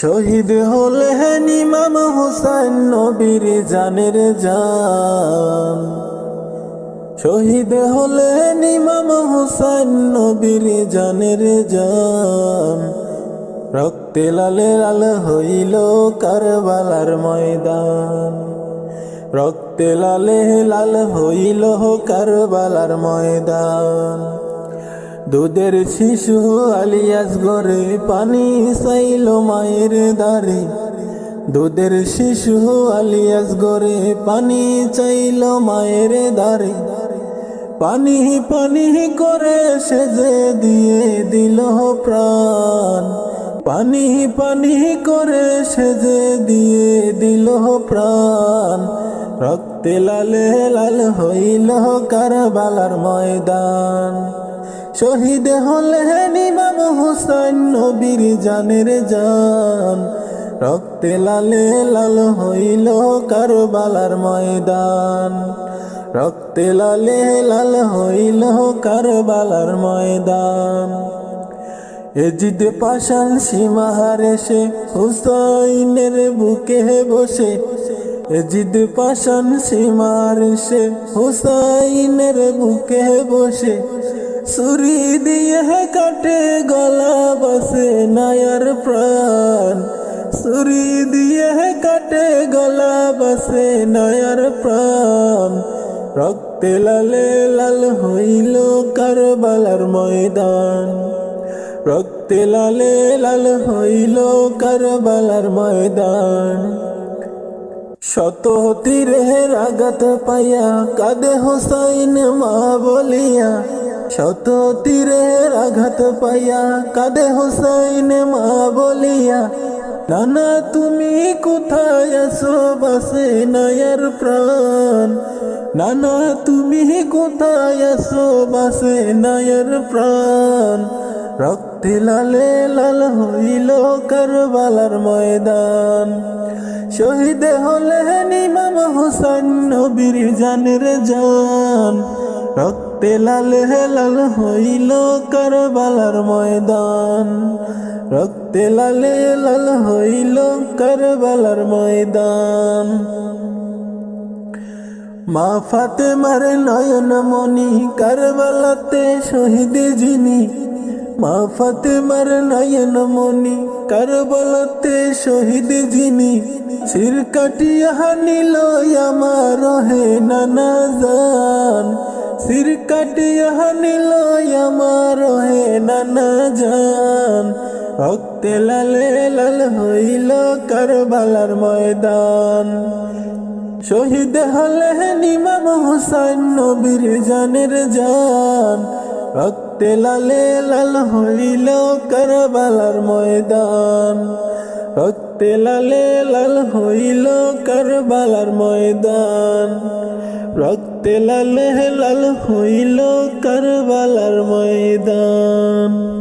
শহীদ হলেন ইমাম হুসাইন নবীর জানের জান। শহীদ হলেন ইমাম হুসাইন নবীর জানের জান। রক্তে লালে লাল হইল কারবালার ময়দান। রক্তে লালে লাল হইল কারবালার ময়দান। দুধের শিশু আলিয়াস গরে পানি চাইল মায়ের দারে দুধের শিশু আলিয়াস গরে পানি চাইল মায়ের দারে পানি পানি করে সেজে দিয়ে দিল প্রাণ। পানি পানি করে সেজে দিয়ে দিল প্রাণ। রক্তে লালে লাল হইল কারবালার ময়দান। শহীদ হলেন ইমাম হুসাইন নবীর জানের জান। রক্তে লালে লাল হইল কারবালার ময়দান। রক্তে লালে লাল হইল কারবালার ময়দান। এজিদ পাশান সীমাহার এসে হুসাইনের বুকে বসে। এজিদ পাশান সীমার এসে হুসাইনের বুকে বসে। সুরি দিয়ে কাটে গলা বসে নায়ার প্রাণ। সুরি দিয়ে কাটে গলা বসে নায়ার প্রাণ। রক্তে লালে লাল হইল কারবালার ময়দান। রক্তে লালে লাল হইল কারবালার ময়দান। শত তীরের আঘাত পাইয়া কাদে হোসাইন মা বলিয়া। শত তীরের আঘাত পাইয়া কাদে হোসাইন মা বলিয়া। নানা তুমি কোথায় আসো বাসে নায়ার প্রাণ? নানা তুমি কোথায় আসো বাসে নায়ার প্রাণ? রক্তে লালে লাল হইল কারবালার ময়দান। শহীদ হলেন ইমাম হোসেন নবীর জানের জান। রক্তে লালে লাল হইল কারবালার ময়দান। রক্তে লালে লাল হইল কারবালার ময়দান। মা ফাতেমার নয়ন মনি কারবালাতে শহীদ যিনি মা ফাতেমার নয়ন মনি কারবালাতে শহীদ যিনি। সির কাটিয়া নিল আমার হে নানা জান। সির কাটিয়া নিল আমার হে নানা জান। রক্তে লালে লাল হইল কারবালার ময়দান। শহীদ হলেন ইমাম হুসাইন নবীর জানের জান। রক্তে লালে লাল হইল কারবালার ময়দান। রক্তে লালে লাল হইল কারবালার ময়দান। রক্তে লালে লাল হইল কারবালার ময়দান।